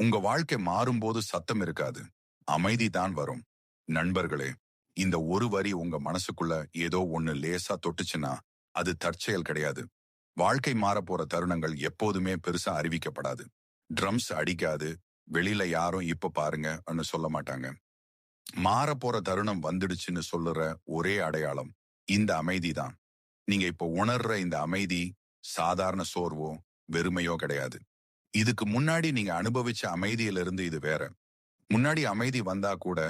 உங்க வாழ்க்கை மாறும்போது சத்தம் இருக்காது. அமைதி தான் வரும். நண்பர்களே இந்த ஒரு வரி உங்க மனசுக்குள்ள ஏதோ ஒண்ணு லேசா தொட்டுச்சுன்னா அது தற்செயல் கிடையாது. வாழ்க்கை மாறப் போற தருணங்கள் எப்போதுமே பெருசா அறிவிக்கப்படாது. ட்ரம்ஸ் அடிக்காது. வெளியில யாரும் இப்ப பாருங்கன்னு சொல்ல மாட்டாங்க. மாறப் போற தருணம் வந்துடுச்சுன்னு சொல்லுற ஒரே அடையாளம் இந்த அமைதி தான். நீங்க இப்ப உணர்ற இந்த அமைதி சாதாரண சோர்வோ வெறுமையோ கிடையாது. இதுக்கு முன்னாடி நீங்க அனுபவிச்ச அமைதியிலிருந்து இது வேற. முன்னாடி அமைதி வந்தா கூட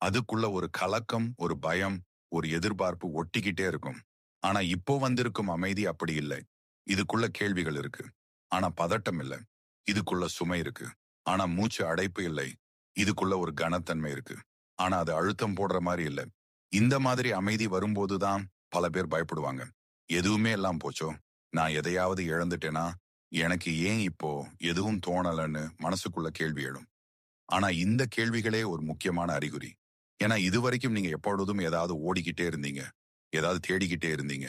அதுக்குள்ள ஒரு கலக்கம் ஒரு பயம் ஒரு எதிர்பார்ப்பு ஒட்டிக்கிட்டே இருக்கும். ஆனா இப்போ வந்திருக்கும் அமைதி அப்படி இல்லை. இதுக்குள்ள கேள்விகள் இருக்கு. ஆனா பதட்டம் இல்லை. இதுக்குள்ள சுமை இருக்கு. ஆனா மூச்சு அடைப்பு இல்லை. இதுக்குள்ள ஒரு கனத்தன்மை இருக்கு. ஆனா அது அழுத்தம் போடுற மாதிரி இல்லை. இந்த மாதிரி அமைதி வரும்போதுதான் பல பேர் பயப்படுவாங்க. எதுவுமே எல்லாம் போச்சோ? நான் எதையாவது இழந்துட்டேனா? எனக்கு ஏன் இப்போ எதுவும் தோணலன்னு மனசுக்குள்ள கேள்வி எழும். ஆனா இந்த கேள்விகளே ஒரு முக்கியமான அறிகுறி. ஏன்னா இதுவரைக்கும் நீங்க எப்பொழுதும் ஏதாவது ஓடிக்கிட்டே இருந்தீங்க. ஏதாவது தேடிக்கிட்டே இருந்தீங்க.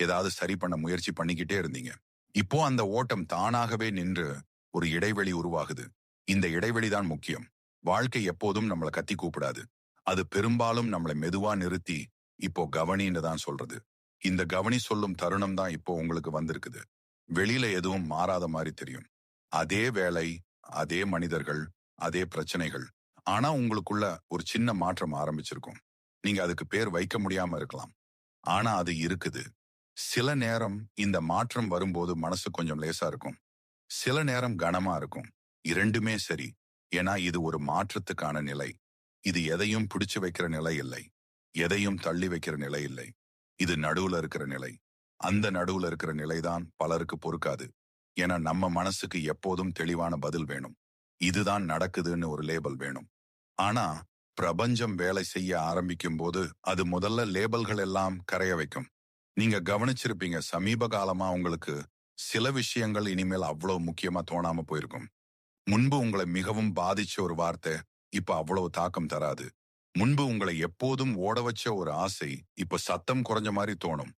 ஏதாவது சரி பண்ண முயற்சி பண்ணிக்கிட்டே இருந்தீங்க. இப்போ அந்த ஓட்டம் தானாகவே நின்று ஒரு இடைவெளி உருவாகுது. இந்த இடைவெளி தான் முக்கியம். வாழ்க்கை எப்போதும் நம்மளை கத்தி கூப்பிடாது. அது பெரும்பாலும் நம்மளை மெதுவா நிறுத்தி இப்போ கவனின்னு தான் சொல்றது. இந்த கவனி சொல்லும் தருணம் தான் இப்போ உங்களுக்கு வந்திருக்குது. வெளியில எதுவும் மாறாத மாதிரி தெரியும். அதே வேலை அதே மனிதர்கள் அதே பிரச்சனைகள். ஆனா உங்களுக்குள்ள ஒரு சின்ன மாற்றம் ஆரம்பிச்சிருக்கும். நீங்க அதுக்கு பேர் வைக்க முடியாம இருக்கலாம். ஆனா அது இருக்குது. சில நேரம் இந்த மாற்றம் வரும்போது மனசு கொஞ்சம் லேசா இருக்கும். சில நேரம் கனமா இருக்கும். இரண்டுமே சரி. ஏன்னா இது ஒரு மாற்றத்துக்கான நிலை. இது எதையும் பிடிச்சு வைக்கிற நிலை இல்லை. எதையும் தள்ளி வைக்கிற நிலை இல்லை. இது நடுவுல இருக்கிற நிலை. அந்த நடுவுல இருக்கிற நிலைதான் பலருக்கு பொறுக்காது. ஏன்னா நம்ம மனசுக்கு எப்போதும் தெளிவான பதில் வேணும். இதுதான் நடக்குதுன்னு ஒரு லேபல் வேணும். ஆனா பிரபஞ்சம் வேலை செய்ய ஆரம்பிக்கும் போது அது முதல்ல லேபல்கள் எல்லாம் கரைய வைக்கும். நீங்க கவனிச்சிருப்பீங்க சமீப காலமா உங்களுக்கு சில விஷயங்கள் இனிமேல் அவ்வளவு முக்கியமா தோணாம போயிருக்கும். முன்பு உங்களை மிகவும் பாதிச்ச ஒரு வார்த்தை இப்ப அவ்வளவு தாக்கம் தராது. முன்பு உங்களை எப்போதும் ஓட வச்ச ஒரு ஆசை இப்ப சத்தம் குறைஞ்ச மாதிரி தோணும்.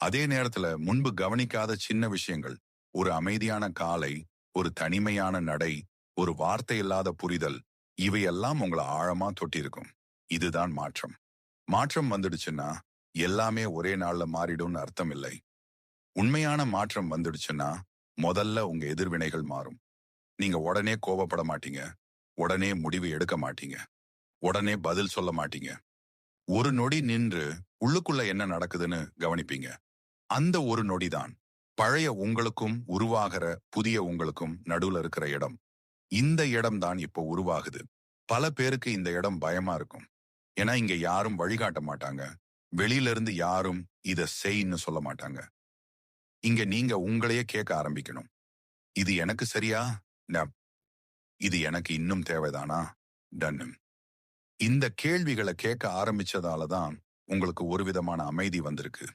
அதே நேரத்துல முன்பு கவனிக்காத சின்ன விஷயங்கள் ஒரு அமைதியான காலை ஒரு தனிமையான நடை ஒரு வார்த்தை இல்லாத புரிதல் இவையெல்லாம் உங்களை ஆழமா தொட்டிருக்கும். இதுதான் மாற்றம். மாற்றம் வந்துடுச்சுன்னா எல்லாமே ஒரே நாள்ல மாறிடும்னு அர்த்தம் இல்லை. உண்மையான மாற்றம் வந்துடுச்சுன்னா முதல்ல உங்க எதிர்வினைகள் மாறும். நீங்க உடனே கோபப்பட மாட்டீங்க. உடனே முடிவு எடுக்க மாட்டீங்க. உடனே பதில் சொல்ல மாட்டீங்க. ஒரு நொடி நின்று உள்ளுக்குள்ள என்ன நடக்குதுன்னு கவனிப்பீங்க. அந்த ஒரு நொடிதான் பழைய உங்களுக்கும் உருவாகிற புதிய உங்களுக்கும் நடுவுல இருக்கிற இடம். இந்த இடம் தான் இப்போ உருவாகுது. பல பேருக்கு இந்த இடம் பயமா இருக்கும். ஏன்னா இங்க யாரும் வழிகாட்ட மாட்டாங்க. வெளியில இருந்து யாரும் இத செய்ன்னு சொல்ல மாட்டாங்க. இங்க நீங்க உங்களையே கேட்க ஆரம்பிக்கணும். இது எனக்கு சரியா? ந- இது எனக்கு இன்னும் தேவைதானா? டன்னு. இந்த கேள்விகளை கேட்க ஆரம்பிச்சதால தான் உங்களுக்கு ஒரு விதமான அமைதி வந்திருக்கு.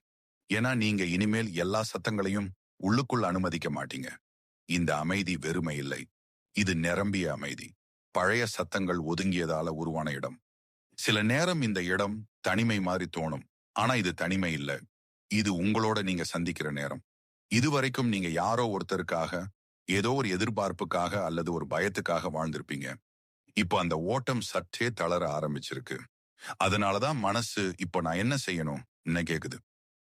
ஏன்னா நீங்க இனிமேல் எல்லா சத்தங்களையும் உள்ளுக்குள் அனுமதிக்க மாட்டீங்க. இந்த அமைதி வெறுமை இல்லை. இது நிரம்பிய அமைதி. பழைய சத்தங்கள் ஒதுங்கியதால உருவான இடம். சில நேரம் இந்த இடம் தனிமை மாதிரி தோணும். ஆனா இது தனிமை இல்ல. இது உங்களோட நீங்க சந்திக்கிற நேரம். இதுவரைக்கும் நீங்க யாரோ ஒருத்தருக்காக ஏதோ ஒரு எதிர்பார்ப்புக்காக அல்லது ஒரு பயத்துக்காக வாழ்ந்திருப்பீங்க. இப்போ அந்த ஓட்டம் சற்றே தளர ஆரம்பிச்சிருக்கு. அதனாலதான் மனசு இப்போ நான் என்ன செய்யணும்? கேக்குது.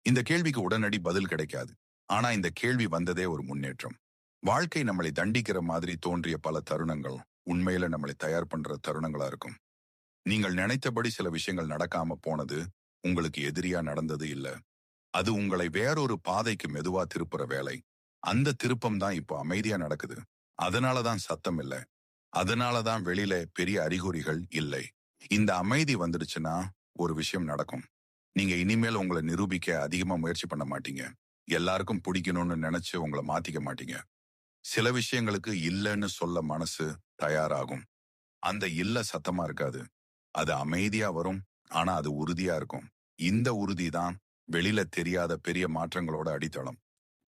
இந்த கேள்விக்கு உடனடி பதில் கிடைக்காது. ஆனா இந்த கேள்வி வந்ததே ஒரு முன்னேற்றம். வாழ்க்கை நம்மளை தண்டிக்கிற மாதிரி தோன்றிய பல தருணங்கள் உண்மையில நம்மளை தயார் பண்ற தருணங்களா இருக்கும். நீங்கள் நினைத்தபடி சில விஷயங்கள் நடக்காம போனது உங்களுக்கு எதிரியா நடந்தது இல்ல. அது உங்களை வேறொரு பாதைக்கு மெதுவா திருப்புற வேலை. அந்த திருப்பம் தான் இப்போ அமைதியா நடக்குது. அதனாலதான் சத்தம் இல்ல. அதனாலதான் வெளியில பெரிய அறிகுறிகள் இல்லை. இந்த அமைதி வந்துடுச்சுன்னா ஒரு விஷயம் நடக்கும். நீங்க இனிமேல் உங்களை நிரூபிக்க அதிகமா முயற்சி பண்ண மாட்டீங்க. எல்லாருக்கும் பிடிக்கணும்னு நினைச்சு உங்களை மாத்திக்க மாட்டீங்க. சில விஷயங்களுக்கு இல்லைன்னு சொல்ல மனசு தயாராகும். அந்த இல்ல சத்தமா இருக்காது. அது அமைதியா வரும். ஆனா அது உறுதியா இருக்கும். இந்த உறுதி தான் வெளியில தெரியாத பெரிய மாற்றங்களோட அடித்தளம்.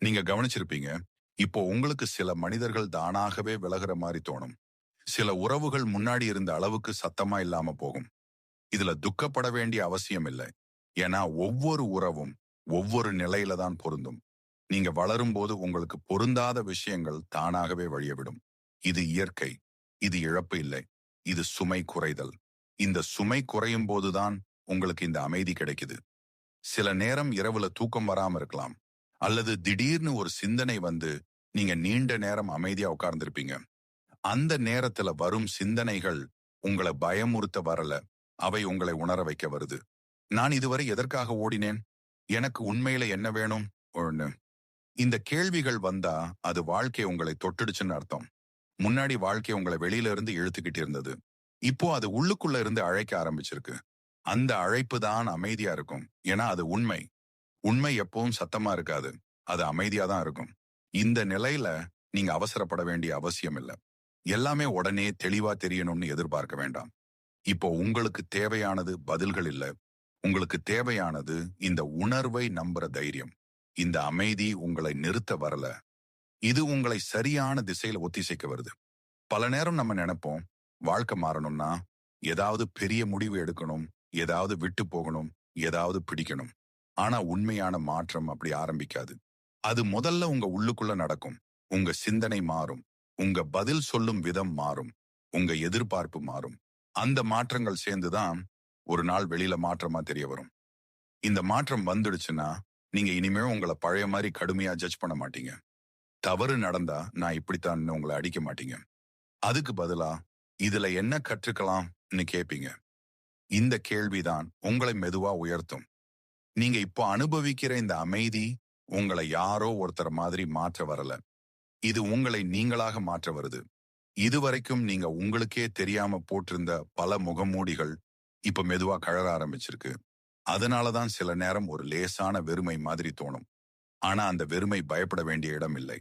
நீங்க கவனிச்சிருப்பீங்க. இப்போ உங்களுக்கு சில மனிதர்கள் தானாகவே விலகுற மாதிரி தோணும். சில உறவுகள் முன்னாடி இருந்த அளவுக்கு சத்தமா இல்லாம போகும். இதுல துக்கப்பட வேண்டிய அவசியம் இல்லை. ஏன்னா ஒவ்வொரு உறவும் ஒவ்வொரு நிலையில தான் பொருந்தும். நீங்க வளரும் போது உங்களுக்கு பொருந்தாத விஷயங்கள் தானாகவே வழிய விடும் இது இயற்கை இது இழப்பு இல்லை இது சுமை குறைதல். இந்த சுமை குறையும் போதுதான் உங்களுக்கு இந்த அமைதி கிடைக்குது. சில நேரம் இரவுல தூக்கம் வராம இருக்கலாம் அல்லது திடீர்னு ஒரு சிந்தனை வந்து நீங்க நீண்ட நேரம் அமைதியா உட்கார்ந்திருப்பீங்க. அந்த நேரத்துல வரும் சிந்தனைகள் உங்களை பயமுறுத்த வரல அவை உங்களை உணர வைக்க வருது. நான் இதுவரை எதற்காக ஓடினேன்? எனக்கு உண்மையில என்ன வேணும்? ஒண்ணு இந்த கேள்விகள் வந்தா அது வாழ்க்கை உங்களை தொட்டுடுச்சுன்னு அர்த்தம். முன்னாடி வாழ்க்கை உங்களை வெளியில இருந்து இழுத்துக்கிட்டு இருந்தது. இப்போ அது உள்ளுக்குள்ள இருந்து அழைக்க ஆரம்பிச்சிருக்கு. அந்த அழைப்பு தான் அமைதியா இருக்கும். ஏன்னா அது உண்மை. உண்மை எப்பவும் சத்தமா இருக்காது. அது அமைதியா தான் இருக்கும். இந்த நிலையில நீங்க அவசரப்பட வேண்டிய அவசியம் இல்லை. எல்லாமே உடனே தெளிவா தெரியணும்னு எதிர்பார்க்க வேண்டாம். இப்போ உங்களுக்கு தேவையானது பதில்கள் இல்ல. உங்களுக்கு தேவையானது இந்த உணர்வை நம்புற தைரியம். இந்த அமைதி உங்களை நிறுத்த வரல. இது உங்களை சரியான திசையில ஒத்திசைக்க வருது. பல நேரம் நம்ம நினைப்போம் வாழ்க்கை மாறணும்னா ஏதாவது பெரிய முடிவு எடுக்கணும் ஏதாவது விட்டு போகணும் ஏதாவது பிடிக்கணும். ஆனா உண்மையான மாற்றம் அப்படி ஆரம்பிக்காது. அது முதல்ல உங்க உள்ளுக்குள்ள நடக்கும். உங்க சிந்தனை மாறும். உங்க பதில் சொல்லும் விதம் மாறும். உங்க எதிர்பார்ப்பு மாறும். அந்த மாற்றங்கள் சேர்ந்துதான் ஒரு நாள் வெளியில மாற்றமா தெரிய வரும். இந்த மாற்றம் வந்துடுச்சுன்னா நீங்க இனிமே உங்களை பழைய மாதிரி கடுமையா ஜட்ஜ் பண்ண மாட்டீங்க. தவறு நடந்தா நான் இப்படித்தான் உங்களை அடிக்க மாட்டீங்க. அதுக்கு பதிலா இதுல என்ன கற்றுக்கலாம்னு கேட்பீங்க இந்த கேள்விதான் உங்களை மெதுவா உயர்த்தும். நீங்க இப்போ அனுபவிக்கிற இந்த அமைதி உங்களை யாரோ ஒருத்தர் மாதிரி மாற்ற வரல. இது உங்களை நீங்களாக மாற்ற வருது. இதுவரைக்கும் நீங்க உங்களுக்கே தெரியாம போட்டிருந்த பல முகமூடிகள் இப்ப மெதுவா கழற ஆரம்பிச்சிருக்கு. அதனாலதான் சில நேரம் ஒரு லேசான வெறுமை மாதிரி தோணும். ஆனா அந்த வெறுமை பயப்பட வேண்டிய இடம் இல்லை.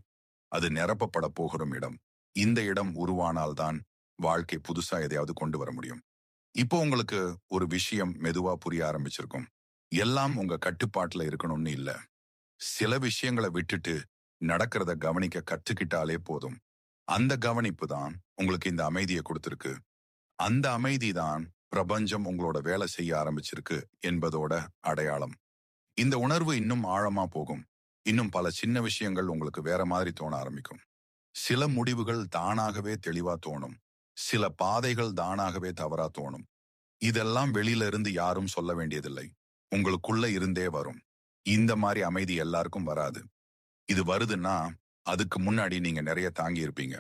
அது நிரப்பப்பட போகிற இடம். இந்த இடம் உருவானால்தான் வாழ்க்கை புதுசா எதையாவது கொண்டு வர முடியும். இப்போ உங்களுக்கு ஒரு விஷயம் மெதுவா புரிய ஆரம்பிச்சிருக்கும். எல்லாம் உங்க கட்டுப்பாட்டுல இருக்கணும்னு இல்ல. சில விஷயங்களை விட்டுட்டு நடக்கிறத கவனிக்க கற்றுக்கிட்டாலே போதும். அந்த கவனிப்பு தான் உங்களுக்கு இந்த அமைதியை கொடுத்திருக்கு. அந்த அமைதி தான் பிரபஞ்சம் உங்களோட வேலை செய்ய ஆரம்பிச்சிருக்கு என்பதோட அடையாளம். இந்த உணர்வு இன்னும் ஆழமா போகும். இன்னும் பல சின்ன விஷயங்கள் உங்களுக்கு வேற மாதிரி தோண ஆரம்பிக்கும். சில முடிவுகள் தானாகவே தெளிவா தோணும். சில பாதைகள் தானாகவே தவறா தோணும். இதெல்லாம் வெளியில இருந்து யாரும் சொல்ல வேண்டியதில்லை. உங்களுக்குள்ள இருந்தே வரும். இந்த மாதிரி அமைதி எல்லாருக்கும் வராது. இது வருதுன்னா அதுக்கு முன்னாடி நீங்க நிறைய தாங்கி இருப்பீங்க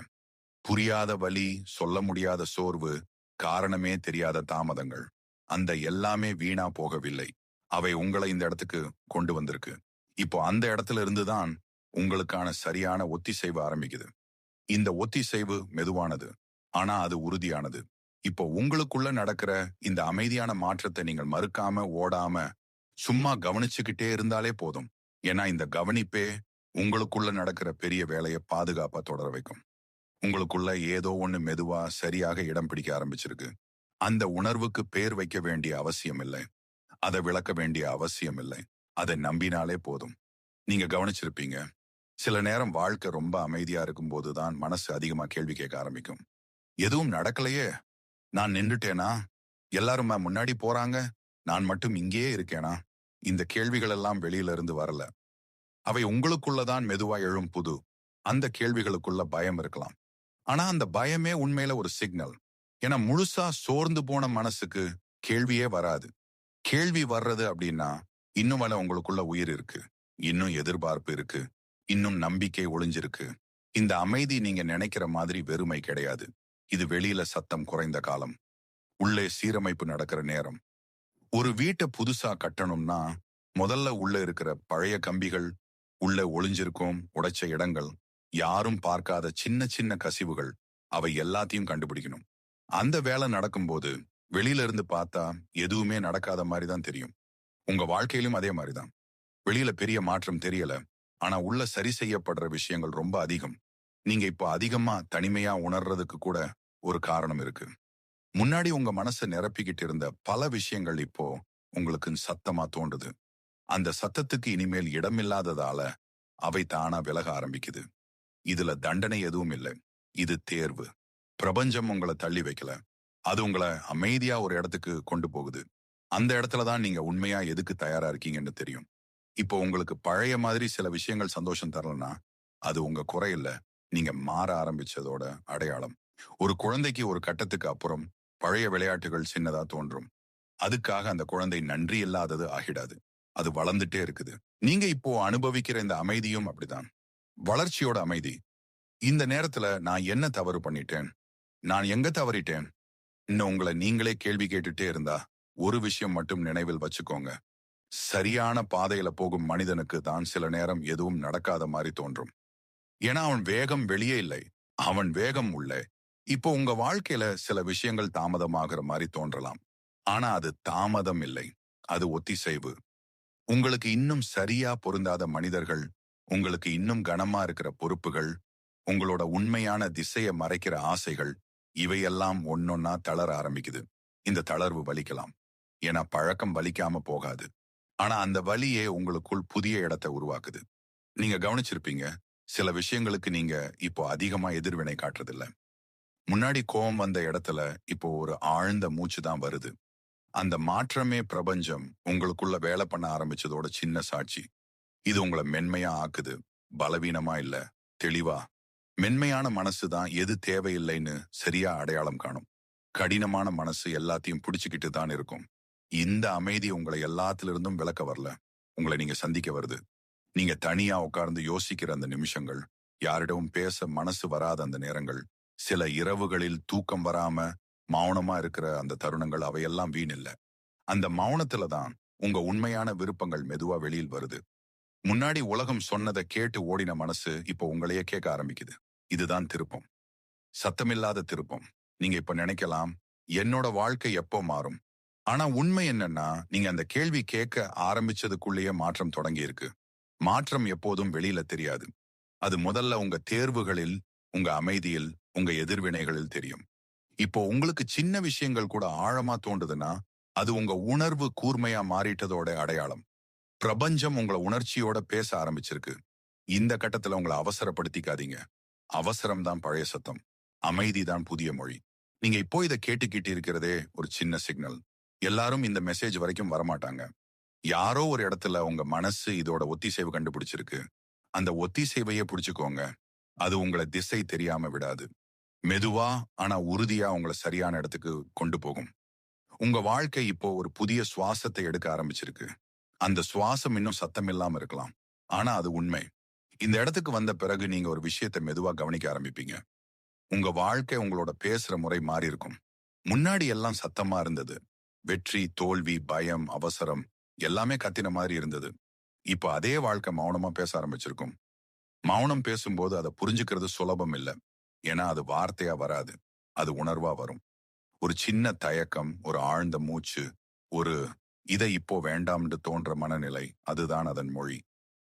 புரியாத வலி சொல்ல முடியாத சோர்வு காரணமே தெரியாத தாமதங்கள். அந்த எல்லாமே வீணா போகவில்லை. அவை உங்களை இந்த இடத்துக்கு கொண்டு வந்திருக்கு. இப்போ அந்த இடத்துல இருந்துதான் உங்களுக்கான சரியான ஒத்திசைவு ஆரம்பிக்குது. இந்த ஒத்திசைவு மெதுவானது. ஆனா அது உறுதியானது. இப்போ உங்களுக்குள்ள நடக்கிற இந்த அமைதியான மாற்றத்தை நீங்கள் மறுக்காம ஓடாம சும்மா கவனிச்சுக்கிட்டே இருந்தாலே போதும். ஏன்னா இந்த கவனிப்பே உங்களுக்குள்ள நடக்கிற பெரிய வேலையை பாதுகாப்பா தொடர வைக்கும். உங்களுக்குள்ள ஏதோ ஒண்ணு மெதுவா சரியாக இடம் பிடிக்க ஆரம்பிச்சிருக்கு. அந்த உணர்வுக்கு பேர் வைக்க வேண்டிய அவசியம் இல்லை. அதை விளக்க வேண்டிய அவசியம் இல்லை. அதை நம்பினாலே போதும். நீங்க கவனிச்சிருப்பீங்க. சில நேரம் வாழ்க்கை ரொம்ப அமைதியா இருக்கும்போது தான் மனசு அதிகமா கேள்வி கேட்க ஆரம்பிக்கும். எதுவும் நடக்கலையே. நான் நின்றுட்டேனா எல்லாரும் முன்னாடி போறாங்க? நான் மட்டும் இங்கேயே இருக்கேனா? இந்த கேள்விகள் எல்லாம் வெளியில இருந்து வரல. அவை உங்களுக்குள்ளதான் மெதுவா எழும் புது. அந்த கேள்விகளுக்குள்ள பயம் இருக்கலாம். ஆனா அந்த பயமே உண்மையில ஒரு சிக்னல் ஏன்னா முழுசா சோர்ந்து போன மனசுக்கு கேள்வியே வராது. கேள்வி வர்றது அப்படின்னா இன்னும் வல உங்களுக்குள்ள உயிர் இருக்கு. இன்னும் எதிர்பார்ப்பு இருக்கு. இன்னும் நம்பிக்கை ஒளிஞ்சிருக்கு. இந்த அமைதி நீங்க நினைக்கிற மாதிரி வெறுமை கிடையாது. இது வெளியில சத்தம் குறைந்த காலம். உள்ளே சீரமைப்பு நடக்கிற நேரம். ஒரு வீட்டை புதுசா கட்டணும்னா முதல்ல உள்ள இருக்கிற பழைய கம்பிகள் உள்ள ஒளிஞ்சிருக்கும் உடைச்ச இடங்கள் யாரும் பார்க்காத சின்ன சின்ன கசிவுகள் அவை எல்லாத்தையும் கண்டுபிடிக்கணும். அந்த வேலை நடக்கும்போது வெளியில இருந்து பார்த்தா எதுவுமே நடக்காத மாதிரி தான் தெரியும். உங்க வாழ்க்கையிலும் அதே மாதிரிதான். வெளியில பெரிய மாற்றம் தெரியல. ஆனா உள்ள சரி செய்யப்படுற விஷயங்கள் ரொம்ப அதிகம். நீங்க இப்போ அதிகமா தனிமையா உணர்றதுக்கு கூட ஒரு காரணம் இருக்கு. முன்னாடி உங்க மனசை நிரப்பிக்கிட்டு இருந்த பல விஷயங்கள் இப்போ உங்களுக்கு சத்தமா தோன்றுது. அந்த சத்தத்துக்கு இனிமேல் இடமில்லாததால அவை தானா விலக ஆரம்பிக்குது. இதுல தண்டனை எதுவும் இல்லை. இது தேர்வு. பிரபஞ்சம் உங்களை தள்ளி வைக்கல. அது உங்களை அமைதியா ஒரு இடத்துக்கு கொண்டு போகுது. அந்த இடத்துல தான் நீங்க உண்மையா எதுக்கு தயாரா இருக்கீங்கன்னு தெரியும். இப்போ உங்களுக்கு பழைய மாதிரி சில விஷயங்கள் சந்தோஷம் தரலன்னா அது உங்க குறையில்ல நீங்க மாற ஆரம்பிச்சதோட அடையாளம். ஒரு குழந்தைக்கு ஒரு கட்டத்துக்கு அப்புறம் பழைய விளையாட்டுகள் சின்னதா தோன்றும். அதுக்காக அந்த குழந்தை நன்றி இல்லாதது ஆகிடாது. அது வளர்ந்துட்டே இருக்குது. நீங்க இப்போ அனுபவிக்கிற இந்த அமைதியும் அப்படிதான். வளர்ச்சியோட அமைதி. இந்த நேரத்துல நான் என்ன தவறு பண்ணிட்டேன்? நான் எங்க தவறிட்டேன்? இன்னும் உங்களை நீங்களே கேள்வி கேட்டுட்டே இருந்தா ஒரு விஷயம் மட்டும் நினைவில் வச்சுக்கோங்க. சரியான பாதையில போகும் மனிதனுக்கு தான் சில நேரம் எதுவும் நடக்காத மாதிரி தோன்றும். ஏன்னா அவன் வேகம் வெளியே இல்லை. அவன் வேகம் உள்ளே. இப்போ உங்க வாழ்க்கையில சில விஷயங்கள் தாமதமாகிற மாதிரி தோன்றலாம். ஆனா அது தாமதம் இல்லை. அது ஒத்திசைவு. உங்களுக்கு இன்னும் சரியா பொருந்தாத மனிதர்கள் உங்களுக்கு இன்னும் கனமா இருக்கிற பொறுப்புகள் உங்களோட உண்மையான திசையை மறைக்கிற ஆசைகள் இவையெல்லாம் ஒன்னொன்னா தளர ஆரம்பிக்குது. இந்த தளர்வு வலிக்கலாம். ஏன்னா பழக்கம் வலிக்காம போகாது. ஆனா அந்த வலியே உங்களுக்குள் புதிய இடத்தை உருவாக்குது. நீங்க கவனிச்சிருப்பீங்க சில விஷயங்களுக்கு நீங்க இப்போ அதிகமா எதிர்வினை காட்டுறதில்ல. முன்னாடி கோபம் வந்த இடத்துல இப்போ ஒரு ஆழ்ந்த மூச்சு தான் வருது. அந்த மாற்றமே பிரபஞ்சம் உங்களுக்குள்ள வேலை பண்ண ஆரம்பிச்சதோட சின்ன சாட்சி. இது உங்களை மென்மையா ஆக்குது. பலவீனமா இல்ல. தெளிவா. மென்மையான மனசு தான் எது தேவையில்லைன்னு சரியா அடையாளம் காணும். கடினமான மனசு எல்லாத்தையும் பிடிச்சுக்கிட்டு தான் இருக்கும். இந்த அமைதி உங்களை எல்லாத்திலிருந்தும் விளக்க வரல. உங்களை நீங்க சந்திக்க வருது. நீங்க தனியா உட்கார்ந்து யோசிக்கிற அந்த நிமிஷங்கள் யாரிடமும் பேச மனசு வராத அந்த நேரங்கள் சில இரவுகளில் தூக்கம் வராம மௌனமா இருக்கிற அந்த தருணங்கள் அவையெல்லாம் வீண் அந்த மௌனத்துல தான் உங்க உண்மையான விருப்பங்கள் மெதுவா வெளியில் வருது. முன்னாடி உலகம் சொன்னதை கேட்டு ஓடின மனசு இப்போ உங்களையே கேட்க ஆரம்பிக்குது. இதுதான் திருப்பம். சத்தமில்லாத திருப்பம். நீங்க இப்ப நினைக்கலாம் என்னோட வாழ்க்கை எப்போ மாறும்? ஆனா உண்மை என்னன்னா நீங்க அந்த கேள்வி கேட்க ஆரம்பிச்சதுக்குள்ளேயே மாற்றம் தொடங்கி இருக்கு மாற்றம் எப்போதும் வெளியில தெரியாது. அது முதல்ல உங்க தேர்வுகளில் உங்க அமைதியில் உங்க எதிர்வினைகளில் தெரியும். இப்போ உங்களுக்கு சின்ன விஷயங்கள் கூட ஆழமா தோண்டுதுன்னா அது உங்க உணர்வு கூர்மையா மாறிட்டதோட அடையாளம். பிரபஞ்சம் உங்களை உணர்ச்சியோட பேச ஆரம்பிச்சிருக்கு. இந்த கட்டத்துல உங்களை அவசரப்படுத்திக்காதீங்க. அவசரம் தான் பழைய சத்தம். அமைதி தான் புதிய மொழி. நீங்க இப்போ இதை கேட்டுக்கிட்டு இருக்கிறதே ஒரு சின்ன சிக்னல். எல்லாரும் இந்த மெசேஜ் வரைக்கும் வரமாட்டாங்க. யாரோ ஒரு இடத்துல உங்க மனசு இதோட ஒத்திசைவு கண்டுபிடிச்சிருக்கு. அந்த ஒத்திசைவையே பிடிச்சுக்கோங்க. அது உங்களை திசை தெரியாம விடாது. மெதுவா ஆனா உறுதியா உங்களை சரியான இடத்துக்கு கொண்டு போகும். உங்க வாழ்க்கை இப்போ ஒரு புதிய சுவாசத்தை எடுக்க ஆரம்பிச்சிருக்கு. அந்த சுவாசம் இன்னும் சத்தம் இல்லாம இருக்கலாம். ஆனா அது உண்மை. இந்த இடத்துக்கு வந்த பிறகு நீங்க ஒரு விஷயத்தை மெதுவா கவனிக்க ஆரம்பிப்பீங்க. உங்க வாழ்க்கை உங்களோட பேசுற முறை மாறி இருக்கும். முன்னாடி எல்லாம் சத்தமா இருந்தது. வெற்றி தோல்வி பயம் அவசரம் எல்லாமே கத்தின மாதிரி இருந்தது. இப்ப அதே வாழ்க்கை மௌனமா பேச ஆரம்பிச்சிருக்கும். மௌனம் பேசும்போது அதை புரிஞ்சுக்கிறது சுலபம் இல்ல. ஏன்னா அது வார்த்தையா வராது. அது உணர்வா வரும். ஒரு சின்ன தயக்கம் ஒரு ஆழ்ந்த மூச்சு ஒரு இதை இப்போ வேண்டாம்னு தோன்ற மனநிலை அதுதான் அதன் மொழி.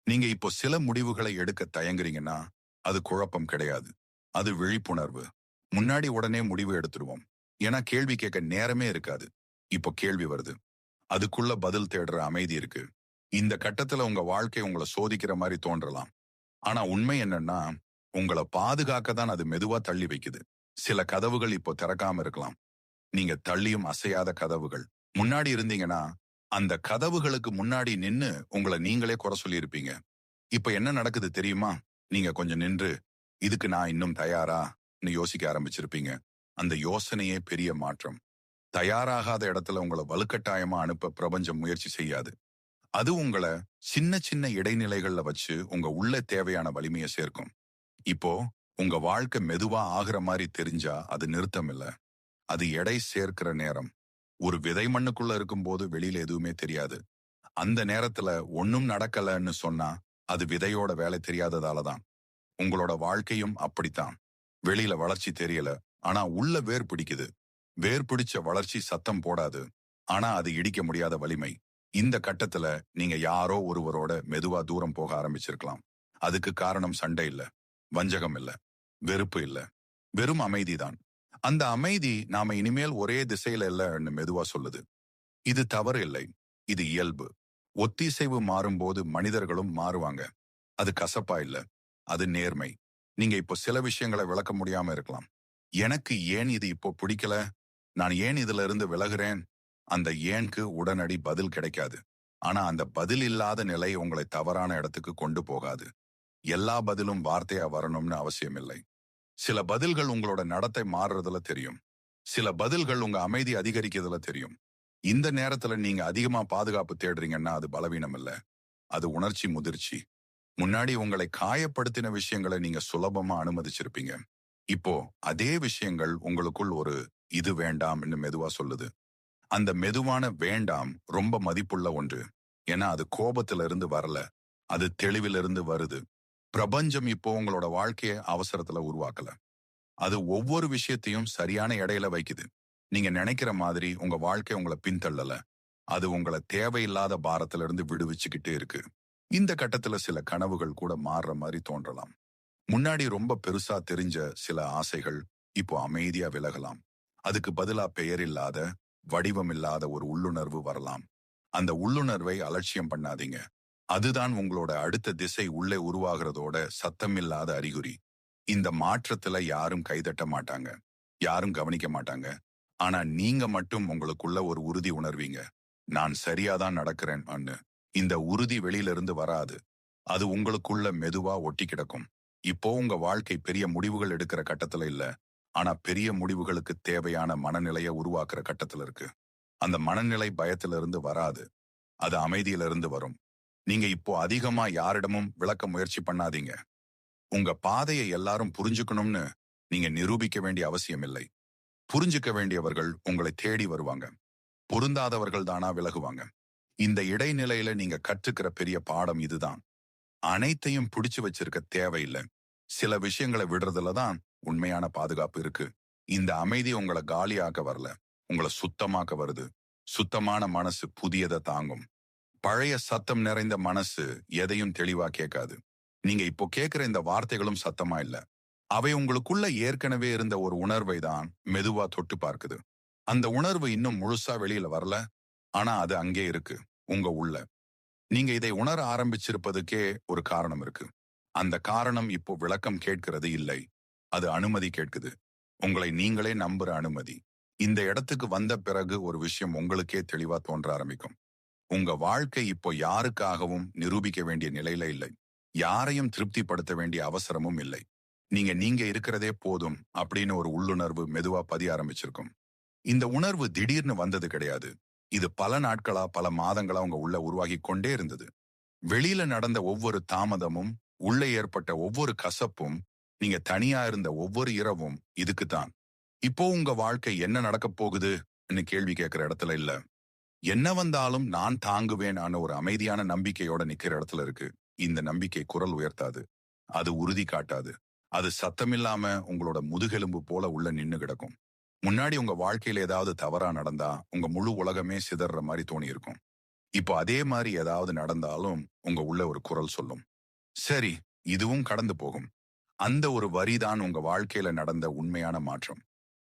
நீங்க இப்போ சில முடிவுகளை எடுக்க தயங்குறீங்கன்னா அது குழப்பம் கிடையாது. அது விழிப்புணர்வு. முன்னாடி உடனே முடிவு எடுத்துருவோம் ஏன்னா கேள்வி கேட்க நேரமே இருக்காது. இப்போ கேள்வி வருது. அதுக்குள்ள பதில் தேடுற அமைதி இருக்கு. இந்த கட்டத்துல உங்க வாழ்க்கை உங்களை சோதிக்கிற மாதிரி தோன்றலாம். ஆனா உண்மை என்னன்னா உங்களை பாதுகாக்க தான் அது மெதுவா தள்ளி வைக்குது. சில கதவுகள் இப்போ திறக்காம இருக்கலாம். நீங்க தள்ளியும் அசையாத கதவுகள். முன்னாடி இருந்தீங்கன்னா அந்த கதவுகளுக்கு முன்னாடி நின்னு உங்களை நீங்களே குறை சொல்லியிருப்பீங்க. இப்ப என்ன நடக்குது தெரியுமா? நீங்க கொஞ்சம் நின்று இதுக்கு நான் இன்னும் தயாரான்னு யோசிக்க ஆரம்பிச்சிருப்பீங்க. அந்த யோசனையே பெரிய மாற்றம். தயாராகாத இடத்துல உங்களை வலுக்கட்டாயமா அனுப்ப பிரபஞ்சம் முயற்சி செய்யாது. அது உங்களை சின்ன சின்ன இடைநிலைகள்ல வச்சு உங்க உள்ள தேவையான வலிமையை சேர்க்கும். இப்போ உங்க வாழ்க்கை மெதுவா ஆகுற மாதிரி தெரிஞ்சா அது நிறுத்தம் இல்ல. அது எடை சேர்க்கிற நேரம். ஒரு விதை மண்ணுக்குள்ள இருக்கும்போது வெளியில எதுவுமே தெரியாது. அந்த நேரத்துல ஒன்னும் நடக்கலன்னு சொன்னா அது விதையோட வேலை தெரியாததால தான். உங்களோட வாழ்க்கையும் அப்படித்தான். வெளியில வளர்ச்சி தெரியல. ஆனா உள்ள வேர் பிடிக்குது. வேர் பிடிச்ச வளர்ச்சி சத்தம் போடாது. ஆனா அது இடிக்க முடியாத வலிமை. இந்த கட்டத்துல நீங்க யாரோ ஒருவரோட மெதுவா தூரம் போக ஆரம்பிச்சிருக்கலாம். அதுக்கு காரணம் சண்டை இல்ல. வஞ்சகம் இல்ல. வெறுப்பு இல்ல. வெறும் அமைதிதான் அந்த அமைதி நாம இனிமேல் ஒரே திசையில இல்லைன்னு மெதுவா சொல்லுது. இது தவறு இல்லை. இது இயல்பு. ஒத்திசைவு மாறும்போது மனிதர்களும் மாறுவாங்க. அது கசப்பா இல்ல. அது நேர்மை. நீங்க இப்போ சில விஷயங்களை விளக்க முடியாம இருக்கலாம். எனக்கு ஏன் இது இப்போ பிடிக்கல? நான் ஏன் இதுல இருந்து விலகுறேன்? அந்த ஏன்க்கு உடனடி பதில் கிடைக்காது. ஆனா அந்த பதில் இல்லாத நிலை உங்களை தவறான இடத்துக்கு கொண்டு போகாது. எல்லா பதிலும் வார்த்தையா வரணும்னு அவசியம் இல்லை சில பதில்கள் உங்களோட நடத்தை மாறுறதுல தெரியும். சில பதில்கள் உங்க அமைதி அதிகரிக்கிறதுல தெரியும். இந்த நேரத்துல நீங்க அதிகமா பாதுகாப்பு தேடுறீங்கன்னா அது பலவீனம் இல்ல. அது உணர்ச்சி முதிர்ச்சி. முன்னாடி உங்களை காயப்படுத்தின விஷயங்களை நீங்க சுலபமா அனுமதிச்சிருப்பீங்க. இப்போ அதே விஷயங்கள் உங்களுக்குள் ஒரு இது வேண்டாம்னு மெதுவா சொல்லுது. அந்த மெதுவான வேண்டாம் ரொம்ப மதிப்புள்ள ஒன்று. ஏன்னா அது கோபத்துல இருந்து வரல. அது தெளிவிலிருந்து வருது. பிரபஞ்சம் இப்போ உங்களோட வாழ்க்கைய அவசரத்துல உருவாக்கல. அது ஒவ்வொரு விஷயத்தையும் சரியான இடையில வைக்குது. நீங்க நினைக்கிற மாதிரி உங்க வாழ்க்கை உங்களை பின்தள்ளல. அது உங்களை தேவையில்லாத பாரத்துல இருந்து விடுவிச்சுக்கிட்டே இருக்கு. இந்த கட்டத்துல சில கனவுகள் கூட மாறுற மாதிரி தோன்றலாம். முன்னாடி ரொம்ப பெருசா தெரிஞ்ச சில ஆசைகள் இப்போ அமைதியா விலகலாம். அதுக்கு பதிலா பெயர் இல்லாத வடிவம் இல்லாத ஒரு உள்ளுணர்வு வரலாம். அந்த உள்ளுணர்வை அலட்சியம் பண்ணாதீங்க. அதுதான் உங்களோட அடுத்த திசை உள்ளே உருவாகிறதோட சத்தமில்லாத அறிகுறி. இந்த மாற்றத்துல யாரும் கைதட்ட மாட்டாங்க. யாரும் கவனிக்க மாட்டாங்க. ஆனா நீங்க மட்டும் உங்களுக்குள்ள ஒரு உறுதி உணர்வீங்க. நான் சரியாதான் நடக்கிறேன் அண்ணு. இந்த உறுதி வெளியில இருந்து வராது. அது உங்களுக்குள்ள மெதுவா ஒட்டி கிடக்கும். இப்போ உங்க வாழ்க்கை பெரிய முடிவுகள் எடுக்கிற கட்டத்துல இல்ல. ஆனா பெரிய முடிவுகளுக்கு தேவையான மனநிலையை உருவாக்குற கட்டத்துல இருக்கு. அந்த மனநிலை பயத்துல இருந்து வராது. அது அமைதியில இருந்து வரும். நீங்க இப்போ அதிகமா யாரிடமும் விளக்க முயற்சி பண்ணாதீங்க. உங்க பாதையை எல்லாரும் புரிஞ்சுக்கணும்னு நீங்க நிரூபிக்க வேண்டிய அவசியம் இல்லை. புரிஞ்சுக்க வேண்டியவர்கள் உங்களை தேடி வருவாங்க. பொருந்தாதவர்கள் தானா விலகுவாங்க. இந்த இடைநிலையில நீங்க கற்றுக்கிற பெரிய பாடம் இதுதான். அனைத்தையும் பிடிச்சு வச்சிருக்க தேவையில்லை. சில விஷயங்களை விடுறதுல தான் உண்மையான பாதுகாப்பு இருக்கு. இந்த அமைதி உங்களை காலியாக்க வரல. உங்களை சுத்தமாக்க வருது. சுத்தமான மனசு புதியதை தாங்கும். பழைய சத்தம் நிறைந்த மனசு எதையும் தெளிவா கேட்காது. நீங்க இப்போ கேட்கிற இந்த வார்த்தைகளும் சத்தமா இல்ல. அவை உங்களுக்குள்ள ஏற்கனவே இருந்த ஒரு உணர்வை தான் மெதுவா தொட்டு பார்க்குது. அந்த உணர்வு இன்னும் முழுசா வெளியில வரல. ஆனா அது அங்கே இருக்கு உங்க உள்ள. நீங்க இதை உணர ஆரம்பிச்சிருப்பதுக்கே ஒரு காரணம் இருக்கு. அந்த காரணம் இப்போ விளக்கம் கேட்கிறது இல்லை. அது அனுமதி கேட்குது. உங்களை நீங்களே நம்புற அனுமதி. இந்த இடத்துக்கு வந்த பிறகு ஒரு விஷயம் உங்களுக்கே தெளிவா தோன்ற ஆரம்பிக்கும். உங்க வாழ்க்கை இப்போ யாருக்காகவும் நிரூபிக்க வேண்டிய நிலையில இல்லை. யாரையும் திருப்திப்படுத்த வேண்டிய அவசரமும் இல்லை. நீங்க நீங்க இருக்கிறதே போதும் அப்படின்னு ஒரு உள்ளுணர்வு மெதுவா பதிய ஆரம்பிச்சிருக்கும். இந்த உணர்வு திடீர்னு வந்தது கிடையாது. இது பல நாட்களா பல மாதங்களா உங்க உள்ள உருவாகி கொண்டே இருந்தது. வெளியில நடந்த ஒவ்வொரு தாமதமும் உள்ளே ஏற்பட்ட ஒவ்வொரு கசப்பும் நீங்க தனியா இருந்த ஒவ்வொரு இரவும் இதுக்குத்தான் இப்போ உங்க வாழ்க்கை என்ன நடக்கப் போகுதுன்னு கேள்வி கேட்கிற இடத்துல இல்ல. என்ன வந்தாலும் நான் தாங்குவேன் ஒரு அமைதியான நம்பிக்கையோட நிக்கிற இடத்துல இருக்கு. இந்த நம்பிக்கை குரல் உயர்த்தாது. அது உறுதி காட்டாது. அது சத்தமில்லாம உங்களோட முதுகெலும்பு போல உள்ள நின்னு கிடக்கும். முன்னாடி உங்க வாழ்க்கையில ஏதாவது தவறா நடந்தா உங்க முழு உலகமே சிதற மாதிரி தோணி இருக்கும் இப்போ அதே மாதிரி ஏதாவது நடந்தாலும் உங்க உள்ள ஒரு குரல் சொல்லும். சரி இதுவும் கடந்து போகும். அந்த ஒரு வரிதான் உங்க வாழ்க்கையில நடந்த உண்மையான மாற்றம்.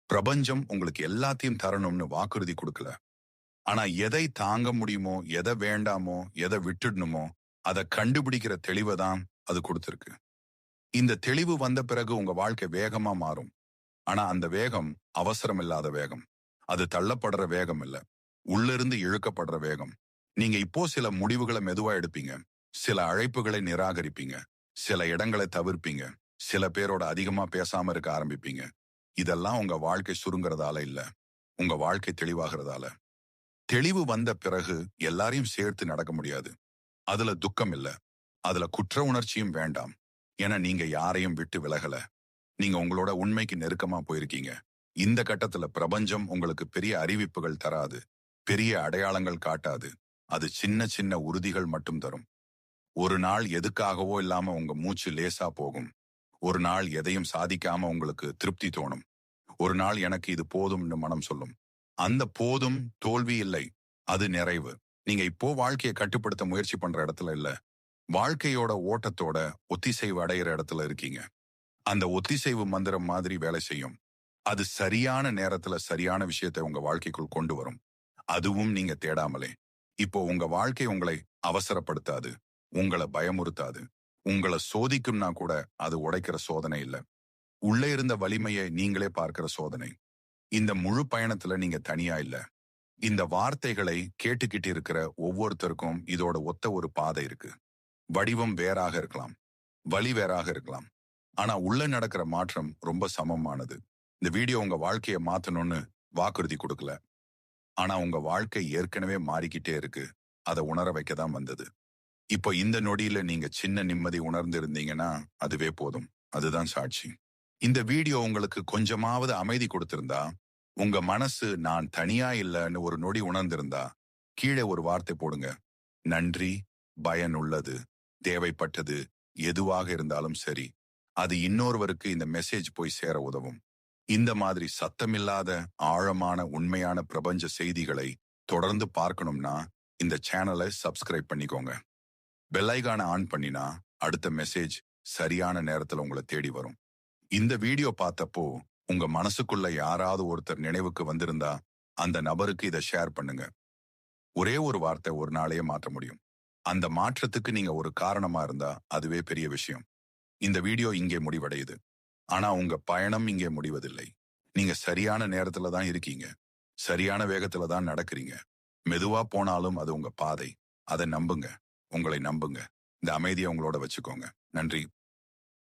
பிரபஞ்சம் உங்களுக்கு எல்லாத்தையும் தரணும்னு வாக்குறுதி கொடுக்கல. ஆனா எதை தாங்க முடியுமோ எதை வேண்டாமோ எதை விட்டுடணுமோ அதை கண்டுபிடிக்கிற தெளிவை தான் அது கொடுத்திருக்கு. இந்த தெளிவு வந்த பிறகு உங்க வாழ்க்கை வேகமா மாறும். ஆனா அந்த வேகம் அவசரம் இல்லாத வேகம். அது தள்ளப்படுற வேகம் இல்ல. உள்ளிருந்து இழுக்கப்படுற வேகம். நீங்க இப்போ சில முடிவுகளை மெதுவா எடுப்பீங்க. சில அழைப்புகளை நிராகரிப்பீங்க. சில இடங்களை தவிர்ப்பீங்க. சில பேரோட அதிகமா பேசாம இருக்க ஆரம்பிப்பீங்க. இதெல்லாம் உங்க வாழ்க்கை சுருங்குறதால இல்ல. உங்க வாழ்க்கை தெளிவாகிறதால. தெளிவு வந்த பிறகு எல்லாரையும் சேர்த்து நடக்க முடியாது. அதுல துக்கம் இல்ல. அதுல குற்ற உணர்ச்சியும் வேண்டாம். என நீங்க யாரையும் விட்டு விலகல. நீங்க உங்களோட உண்மைக்கு நெருக்கமா போயிருக்கீங்க. இந்த கட்டத்துல பிரபஞ்சம் உங்களுக்கு பெரிய அறிவிப்புகள் தராது. பெரிய அடையாளங்கள் காட்டாது. அது சின்ன சின்ன உறுதிகள் மட்டும் தரும். ஒரு நாள் எதுக்காகவோ இல்லாம உங்க மூச்சு லேசா போகும். ஒரு நாள் எதையும் சாதிக்காம உங்களுக்கு திருப்தி தோணும். ஒரு நாள் எனக்கு இது போதும்னு மனம் சொல்லும். அந்த போதும் தோல்வி இல்லை. அது நிறைவு. நீங்க இப்போ வாழ்க்கையை கட்டுப்படுத்த முயற்சி பண்ற இடத்துல இல்ல. வாழ்க்கையோட ஓட்டத்தோட ஒத்திசைவு அடையிற இடத்துல இருக்கீங்க. அந்த ஒத்திசைவு மந்திரம் மாதிரி வேலை செய்யும். அது சரியான நேரத்துல சரியான விஷயத்தை உங்க வாழ்க்கைக்குள் கொண்டு வரும். அதுவும் நீங்க தேடாமலே. இப்போ உங்க வாழ்க்கை உங்களை அவசரப்படுத்தாது. உங்களை பயமுறுத்தாது. உங்களை சோதிக்கும்னா கூட அது உடைக்கிற சோதனை இல்ல. உள்ளே இருந்த வலிமையை நீங்களே பார்க்கிற சோதனை. இந்த முழு பயணத்துல நீங்க தனியா இல்ல. இந்த வார்த்தைகளை கேட்டுக்கிட்டு இருக்கிற ஒவ்வொருத்தருக்கும் இதோட ஒத்த ஒரு பாதை இருக்கு. வடிவம் வேறாக இருக்கலாம். வழி வேறாக இருக்கலாம். ஆனா உள்ள நடக்கிற மாற்றம் ரொம்ப சமமானது. இந்த வீடியோ உங்க வாழ்க்கையை மாத்தணும்னு வாக்குறுதி கொடுக்கல. ஆனா உங்க வாழ்க்கை ஏற்கனவே மாறிக்கிட்டே இருக்கு. அதை உணர வைக்க தான் வந்தது. இப்போ இந்த நொடியில நீங்க சின்ன நிம்மதி உணர்ந்து இருந்தீங்கன்னா அதுவே போதும். அதுதான் சாட்சி. இந்த வீடியோ உங்களுக்கு கொஞ்சமாவது அமைதி கொடுத்திருந்தா உங்க மனசு நான் தனியா இல்லைன்னு ஒரு நொடி உணர்ந்திருந்தா கீழே ஒரு வார்த்தை போடுங்க. நன்றி பயனுள்ளது தேவைப்பட்டது எதுவாக இருந்தாலும் சரி. அது இன்னொருவருக்கு இந்த மெசேஜ் போய் சேர உதவும். இந்த மாதிரி சத்தமில்லாத ஆழமான உண்மையான பிரபஞ்ச செய்திகளை தொடர்ந்து பார்க்கணும்னா இந்த சேனலை சப்ஸ்கிரைப் பண்ணிக்கோங்க. பெல்லைகான ஆன் பண்ணினா அடுத்த மெசேஜ் சரியான நேரத்துல உங்களை தேடி வரும். இந்த வீடியோ பார்த்தப்போ உங்க மனசுக்குள்ள யாராவது ஒருத்தர் நினைவுக்கு வந்திருந்தா அந்த நபருக்கு இதை ஷேர் பண்ணுங்க. ஒரே ஒரு வார்த்தை ஒரு நாளையே மாற்ற முடியும். அந்த மாற்றத்துக்கு நீங்க ஒரு காரணமா இருந்தா அதுவே பெரிய விஷயம். இந்த வீடியோ இங்கே முடிவடையுது. ஆனா உங்க பயணம் இங்கே முடிவதில்லை. நீங்க சரியான நேரத்துல தான் இருக்கீங்க. சரியான வேகத்துல தான் நடக்கிறீங்க. மெதுவா போனாலும் அது உங்க பாதை. அதை நம்புங்க. உங்களை நம்புங்க. இந்த அமைதியை உங்களோட வச்சுக்கோங்க. நன்றி.